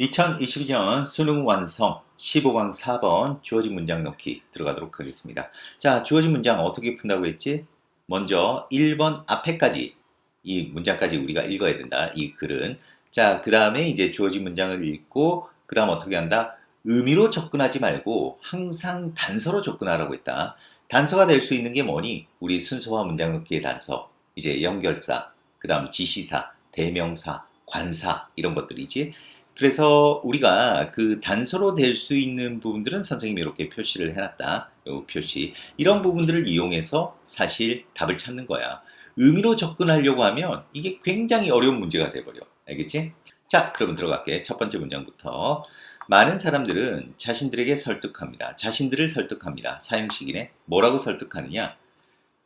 2022년 수능 완성 15강 4번 주어진 문장 넣기 들어가도록 하겠습니다. 자, 주어진 문장 어떻게 푼다고 했지? 먼저 1번 앞에까지 이 문장까지 우리가 읽어야 된다. 이 글은. 자, 그 다음에 이제 주어진 문장을 읽고 그 다음 어떻게 한다? 의미로 접근하지 말고 항상 단서로 접근하라고 했다. 단서가 될 수 있는 게 뭐니? 우리 순서와 문장 넣기의 단서. 이제 연결사, 그 다음 지시사, 대명사, 관사 이런 것들이지. 그래서 우리가 그 단서로 될 수 있는 부분들은 선생님이 이렇게 표시를 해놨다. 요 표시. 이런 부분들을 이용해서 사실 답을 찾는 거야. 의미로 접근하려고 하면 이게 굉장히 어려운 문제가 돼버려. 알겠지? 자, 그러면 들어갈게. 첫 번째 문장부터. 많은 사람들은 자신들에게 설득합니다. 자신들을 설득합니다. 사형식이네. 뭐라고 설득하느냐?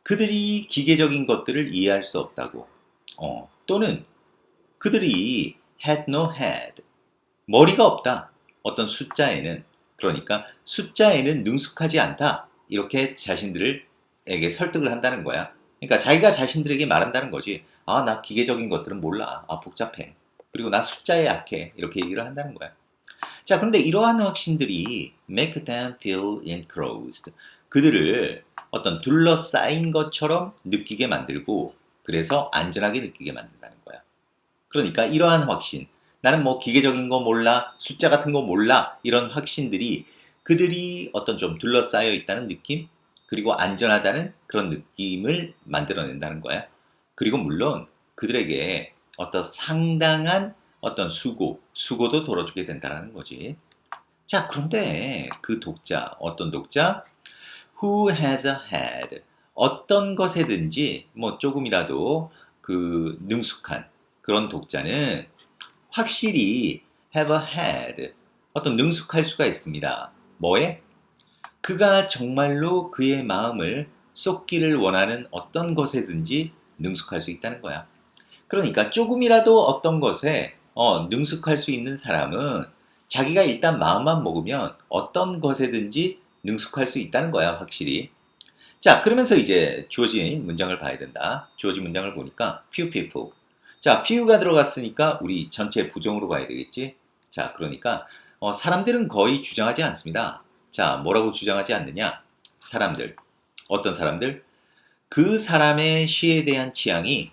그들이 기계적인 것들을 이해할 수 없다고. 어, 또는 그들이 had no head. 머리가 없다. 어떤 숫자에는. 그러니까 숫자에는 능숙하지 않다. 이렇게 자신들에게 설득을 한다는 거야. 그러니까 자기가 자신들에게 말한다는 거지. 아, 나 기계적인 것들은 몰라. 아, 복잡해. 그리고 나 숫자에 약해. 이렇게 얘기를 한다는 거야. 자, 그런데 이러한 확신들이 make them feel enclosed. 그들을 어떤 둘러싸인 것처럼 느끼게 만들고 그래서 안전하게 느끼게 만든다는 거야. 그러니까 이러한 확신, 나는 뭐 기계적인 거 몰라, 숫자 같은 거 몰라, 이런 확신들이 그들이 어떤 좀 둘러싸여 있다는 느낌, 그리고 안전하다는 그런 느낌을 만들어낸다는 거야. 그리고 물론 그들에게 어떤 상당한 어떤 수고, 수고도 덜어주게 된다는 거지. 자, 그런데 그 독자, 어떤 독자? Who has a head? 어떤 것에든지 뭐 조금이라도 그 능숙한 그런 독자는 확실히 have a head. 어떤 능숙할 수가 있습니다. 뭐에? 그가 정말로 그의 마음을 쏟기를 원하는 어떤 것에든지 능숙할 수 있다는 거야. 그러니까 조금이라도 어떤 것에 어, 능숙할 수 있는 사람은 자기가 일단 마음만 먹으면 어떤 것에든지 능숙할 수 있다는 거야, 확실히. 자, 그러면서 이제 주어진 문장을 봐야 된다. 주어진 문장을 보니까 few people. 자, few가 들어갔으니까 우리 전체 부정으로 가야 되겠지? 자, 그러니까 어, 사람들은 거의 주장하지 않습니다. 자, 뭐라고 주장하지 않느냐? 사람들. 어떤 사람들? 그 사람의 시에 대한 취향이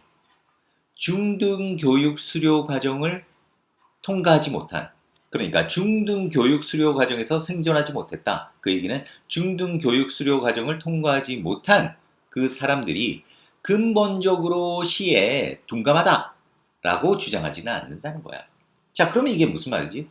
중등 교육 수료 과정을 통과하지 못한 그러니까 중등 교육 수료 과정에서 생존하지 못했다. 그 얘기는 중등 교육 수료 과정을 통과하지 못한 그 사람들이 근본적으로 시에 둔감하다 라고 주장하지는 않는다는 거야. 자, 그러면 이게 무슨 말이지?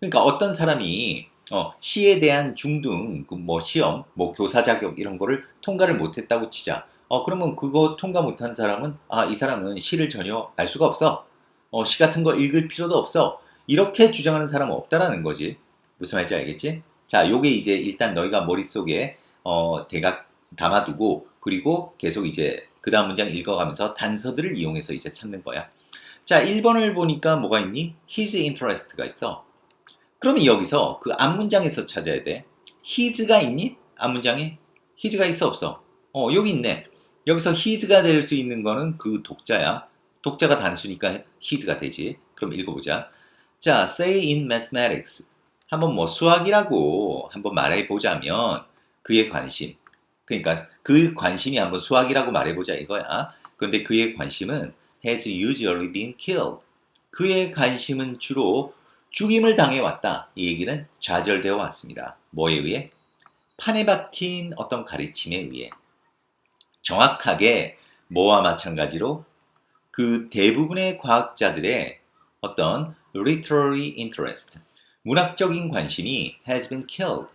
그러니까 어떤 사람이 어, 시에 대한 중등 그 뭐 시험, 뭐 교사 자격 이런 거를 통과를 못했다고 치자. 어, 그러면 그거 통과 못한 사람은 아, 이 사람은 시를 전혀 알 수가 없어. 어, 시 같은 거 읽을 필요도 없어. 이렇게 주장하는 사람은 없다라는 거지. 무슨 말인지 알겠지? 자, 요게 이제 일단 너희가 머릿속에 어, 대각 담아두고 그리고 계속 이제 그 다음 문장 읽어가면서 단서들을 이용해서 이제 찾는 거야. 자, 1번을 보니까 뭐가 있니? his interest가 있어. 그러면 여기서 그 앞문장에서 찾아야 돼. his가 있니? 앞문장에? his가 있어 없어? 어, 여기 있네. 여기서 his가 될 수 있는 거는 그 독자야. 독자가 단수니까 his가 되지. 그럼 읽어보자. 자, say in mathematics. 한번 뭐 수학이라고 한번 말해보자면 그의 관심. 그러니까 그 관심이 한번 수학이라고 말해보자 이거야. 그런데 그의 관심은 has usually been killed. 그의 관심은 주로 죽임을 당해왔다. 이 얘기는 좌절되어 왔습니다. 뭐에 의해? 판에 박힌 어떤 가르침에 의해. 정확하게 뭐와 마찬가지로 그 대부분의 과학자들의 어떤 literary interest, 문학적인 관심이 has been killed,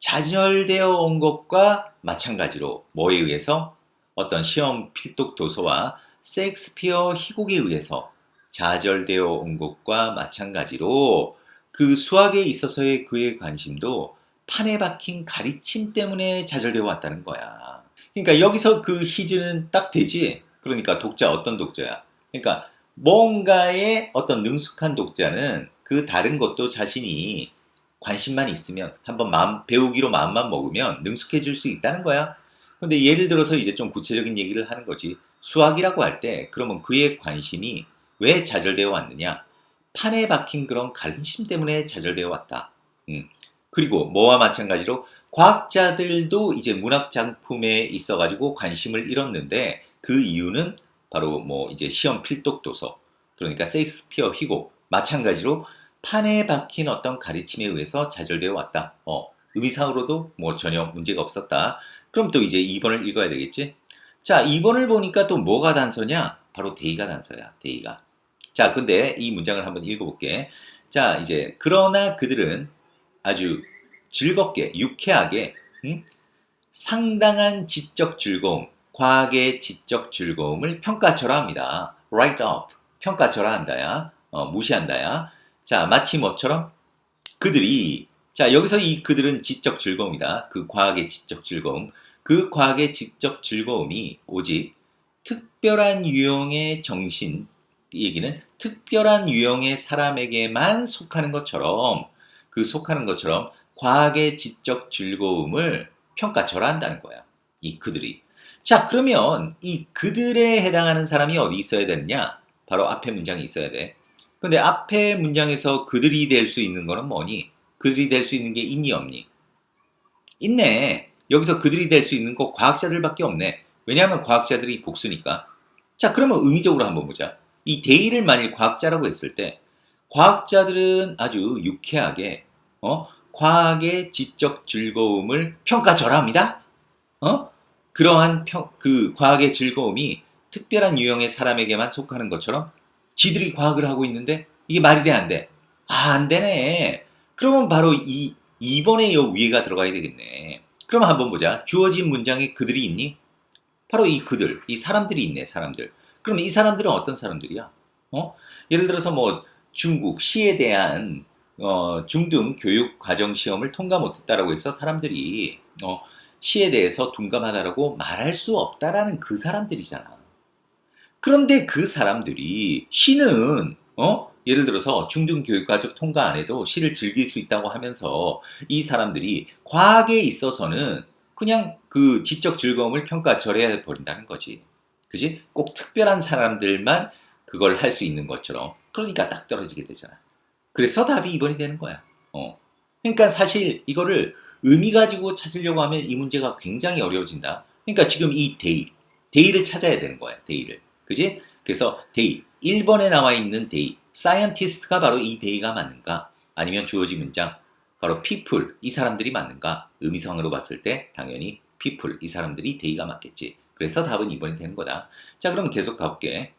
좌절되어 온 것과 마찬가지로 뭐에 의해서 어떤 시험 필독 도서와 셰익스피어 희곡에 의해서 좌절되어 온 것과 마찬가지로 그 수학에 있어서의 그의 관심도 판에 박힌 가르침 때문에 좌절되어 왔다는 거야. 그러니까 여기서 그 히즈는 딱 되지. 그러니까 독자 어떤 독자야? 그러니까 뭔가의 어떤 능숙한 독자는 그 다른 것도 자신이 관심만 있으면 한번 마음 배우기로 마음만 먹으면 능숙해질 수 있다는 거야. 근데 예를 들어서 이제 좀 구체적인 얘기를 하는 거지. 수학이라고 할 때 그러면 그의 관심이 왜 좌절되어 왔느냐? 판에 박힌 그런 관심 때문에 좌절되어 왔다. 음. 그리고 뭐와 마찬가지로 과학자들도 이제 문학 작품에 있어 가지고 관심을 잃었는데 그 이유는 바로 뭐 이제 시험 필독 도서 그러니까 세익스피어 희곡 마찬가지로 판에 박힌 어떤 가르침에 의해서 좌절되어 왔다. 어, 의미상으로도 뭐 전혀 문제가 없었다. 그럼 또 이제 2번을 읽어야 되겠지? 자, 2번을 보니까 또 뭐가 단서냐? 바로 데이가 단서야, 데이가. 자, 근데 이 문장을 한번 읽어볼게. 자, 이제, 그러나 그들은 아주 즐겁게, 유쾌하게, 음? 상당한 지적 즐거움, 과학의 지적 즐거움을 평가처라 합니다. write up, 평가처라 한다야. 어, 무시한다야. 자, 마치 뭐처럼? 그들이, 자, 여기서 이 그들은 지적 즐거움이다. 그 과학의 지적 즐거움. 그 과학의 지적 즐거움이 오직 특별한 유형의 정신, 이 얘기는 특별한 유형의 사람에게만 속하는 것처럼, 그 속하는 것처럼 과학의 지적 즐거움을 평가절하한다는 거야. 이 그들이. 자, 그러면 이 그들에 해당하는 사람이 어디 있어야 되느냐? 바로 앞에 문장이 있어야 돼. 근데 앞에 문장에서 그들이 될 수 있는 거는 뭐니? 그들이 될 수 있는 게 있니 없니? 있네. 여기서 그들이 될 수 있는 거 과학자들밖에 없네. 왜냐하면 과학자들이 복수니까. 자, 그러면 의미적으로 한번 보자. 이 데이를 만일 과학자라고 했을 때 과학자들은 아주 유쾌하게 어? 과학의 지적 즐거움을 평가절하합니다. 어? 그러한 평, 그 과학의 즐거움이 특별한 유형의 사람에게만 속하는 것처럼 지들이 과학을 하고 있는데 이게 말이 돼 안 돼? 아, 안 되네. 그러면 바로 이 2번의 요 위에가 들어가야 되겠네. 그럼 한번 보자. 주어진 문장에 그들이 있니? 바로 이 그들, 이 사람들이 있네, 사람들. 그럼 이 사람들은 어떤 사람들이야? 어? 예를 들어서 뭐 중국 시에 대한 어, 중등 교육 과정 시험을 통과 못했다라고 해서 사람들이 어, 시에 대해서 둔감하다라고 말할 수 없다라는 그 사람들이잖아. 그런데 그 사람들이 시는 어? 예를 들어서 중등 교육 과정 통과 안 해도 시를 즐길 수 있다고 하면서 이 사람들이 과학에 있어서는 그냥 그 지적 즐거움을 평가절해야 버린다는 거지. 그지? 꼭 특별한 사람들만 그걸 할 수 있는 것처럼. 그러니까 딱 떨어지게 되잖아. 그래서 답이 2번이 되는 거야. 어. 그러니까 사실 이거를 의미 가지고 찾으려고 하면 이 문제가 굉장히 어려워진다. 그러니까 지금 이 데이, 데이를 찾아야 되는 거야. 데이를. 그지? 그래서 데이, 1번에 나와 있는 데이, 사이언티스트가 바로 이 데이가 맞는가? 아니면 주어진 문장, 바로 people, 이 사람들이 맞는가? 의미상으로 봤을 때 당연히 people, 이 사람들이 데이가 맞겠지. 그래서 답은 2번이 되는 거다. 자, 그럼 계속 가볼게.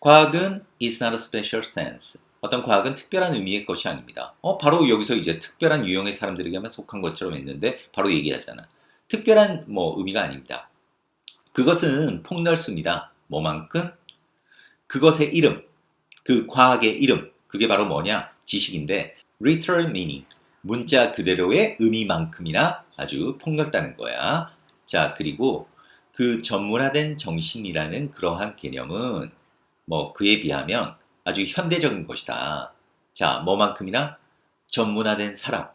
과학은 is not a special sense. 어떤 과학은 특별한 의미의 것이 아닙니다. 어, 바로 여기서 이제 특별한 유형의 사람들에게만 속한 것처럼 했는데 바로 얘기하잖아. 특별한 뭐 의미가 아닙니다. 그것은 폭넓습니다. 뭐만큼? 그것의 이름, 그 과학의 이름, 그게 바로 뭐냐? 지식인데 literal meaning, 문자 그대로의 의미만큼이나 아주 폭넓다는 거야. 자, 그리고 그 전문화된 정신이라는 그러한 개념은 뭐 그에 비하면 아주 현대적인 것이다. 자, 뭐만큼이나 전문화된 사람,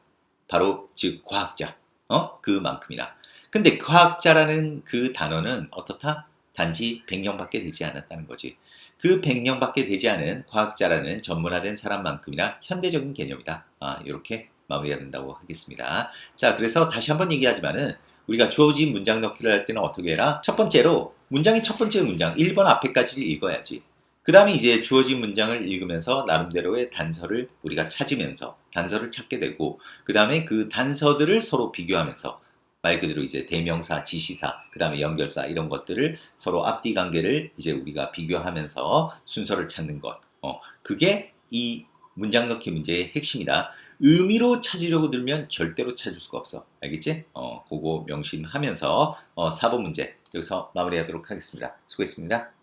바로 즉 과학자, 어? 그만큼이나. 근데 과학자라는 그 단어는 어떻다? 단지 100년밖에 되지 않았다는 거지. 그 100년밖에 되지 않은 과학자라는 전문화된 사람만큼이나 현대적인 개념이다. 아, 이렇게 마무리가 된다고 하겠습니다. 자, 그래서 다시 한번 얘기하지만은 우리가 주어진 문장 넣기를 할 때는 어떻게 해라? 첫 번째로 문장의 첫 번째 문장 1번 앞에까지를 읽어야지. 그 다음에 이제 주어진 문장을 읽으면서 나름대로의 단서를 우리가 찾으면서 단서를 찾게 되고 그 다음에 그 단서들을 서로 비교하면서 말 그대로 이제 대명사, 지시사, 그 다음에 연결사 이런 것들을 서로 앞뒤 관계를 이제 우리가 비교하면서 순서를 찾는 것. 어, 그게 이 문장 넣기 문제의 핵심이다. 의미로 찾으려고 들면 절대로 찾을 수가 없어. 알겠지? 어, 그거 명심하면서 어, 4번 문제 여기서 마무리하도록 하겠습니다. 수고했습니다.